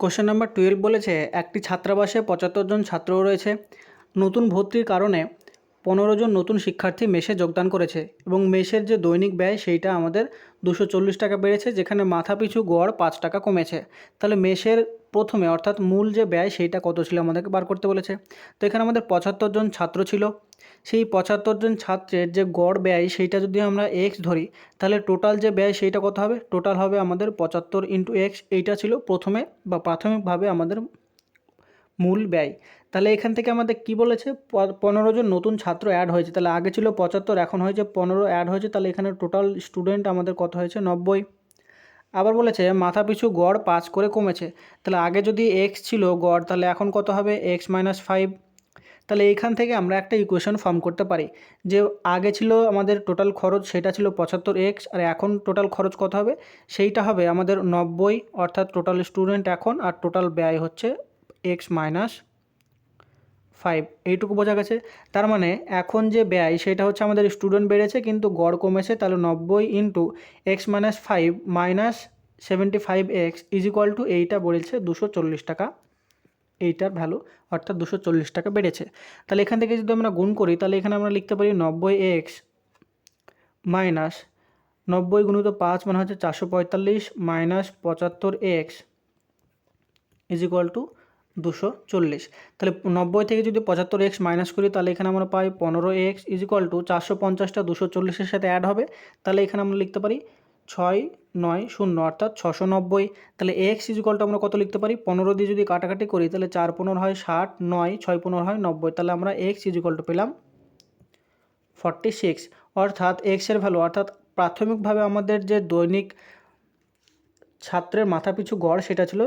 Question number twelve বলেছে, একটি ছাত্রাবাসে পঁচাত্তর জন ছাত্র রয়েছে। নতুন ভর্তির কারণে পনেরো জন নতুন শিক্ষার্থী মেসে যোগদান করেছে এবং মেসের যে দৈনিক ব্যয়, সেইটা আমাদের দুশো চল্লিশ টাকা বেড়েছে, যেখানে মাথাপিছু গড় পাঁচ টাকা কমেছে। তাহলে মেসের প্রথমে অর্থাৎ মূল যে ব্যয় সেইটা কত ছিল আমাদেরকে বার করতে বলেছে। তো এখানে আমাদের পঁচাত্তর জন ছাত্র ছিল। সেই পঁচাত্তর জন ছাত্রের যে গড় ব্যয় সেইটা যদি আমরা এক্স ধরি, তাহলে টোটাল যে ব্যয় সেইটা কত হবে? টোটাল হবে আমাদের পঁচাত্তর ইন্টু এক্স এইটা ছিল প্রথমে বা প্রাথমিকভাবে আমাদের মূল ব্যয়। তাহলে এখান থেকে আমাদের কি বলেছে? পনেরো জন নতুন ছাত্র অ্যাড হয়েছে। তাহলে আগে ছিল পঁচাত্তর, এখন হয়েছে পনেরো অ্যাড হয়েছে। তাহলে এখানে টোটাল স্টুডেন্ট আমাদের কত হয়েছে? নব্বই। আবার বলেছে মাথাপিছু গড় পাঁচ করে কমেছে। তাহলে আগে যদি এক্স ছিল গড়, তাহলে এখন কত হবে? এক্স মাইনাস ফাইভ তাহলে এইখান থেকে আমরা একটা ইকুয়েশন ফর্ম করতে পারি। যে আগে ছিল আমাদের টোটাল খরচ, সেটা ছিল পঁচাত্তর এক্স আর এখন টোটাল খরচ কত হবে? সেইটা হবে আমাদের নব্বই, অর্থাৎ টোটাল স্টুডেন্ট এখন, আর টোটাল ব্যয় হচ্ছে এক্স মাইনাস ফাইভ, এইটুকু বোঝা গেছে। তার মানে এখন যে ব্যয়, সেটা হচ্ছে আমাদের স্টুডেন্ট বেড়েছে, কিন্তু গড় কমেছে তাহলে নব্বই into x minus five minus seventy five x is equal to এইটা বলেছে দুশো চল্লিশ টাকা। এইটার ভ্যালু অর্থাৎ দুশো চল্লিশ টাকা বেড়েছে। তাহলে এখান থেকে যদি আমরা গুণ করি, তাহলে এখানে আমরা লিখতে পারি নব্বই এক্স মাইনাস নব্বই গুণিত পাঁচ মানে হচ্ছে চারশো পঁয়তাল্লিশ মাইনাস পঁচাত্তর এক্স ইজ ইকুয়াল টু দুশো চল্লিশ। তাহলে নব্বই থেকে যদি পঁচাত্তর এক্স মাইনাস করি, তাহলে এখানে আমরা পাই পনেরো এক্স ইজ ইকুয়াল টু চারশো পঞ্চাশটা দুশো চল্লিশের সাথে অ্যাড হবে। তাহলে এখানে আমরা লিখতে পারি ছয় নয় শূন্য, অর্থাৎ ছশো নব্বই। তাহলে এক্স ইজ ইকুয়াল টু আমরা কত লিখতে পারি? পনেরো দিয়ে যদি কাটাকাটি করি, তাহলে চার পনেরো হয় ষাট, নয় ছয় পনেরো হয় নব্বই। তাহলে আমরা এক্স ইজ টু পেলাম ফর্টি সিক্স। অর্থাৎ এক্সের ভ্যালু অর্থাৎ প্রাথমিকভাবে আমাদের যে দৈনিক ছাত্রের মাথাপিছু গড়, সেটা ছিল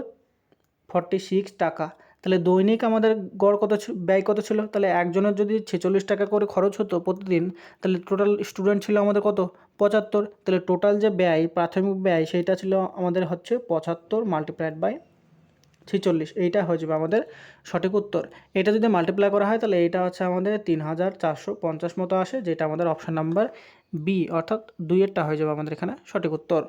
ফর্টি সিক্স টাকা। তাহলে দৈনিক আমাদের গড় কত ব্যয় কত ছিল? তাহলে একজনের যদি ছেচল্লিশ টাকা করে খরচ হতো প্রতিদিন, তাহলে টোটাল স্টুডেন্ট ছিল আমাদের কত? পঁচাত্তর। তাহলে টোটাল যে ব্যয়, প্রাথমিক ব্যয়, সেইটা ছিল আমাদের হচ্ছে পঁচাত্তর মাল্টিপ্লাইড বাই ছেচল্লিশ। এইটা হয়ে যাবে আমাদের সঠিক উত্তর। এটা যদি মাল্টিপ্লাই করা হয়, তাহলে এইটা হচ্ছে আমাদের তিন হাজার চারশো পঞ্চাশ মতো আসে, যেটা আমাদের অপশান নাম্বার বি অর্থাৎ দুইয়েরটা হয়ে যাবে আমাদের এখানে সঠিক উত্তর।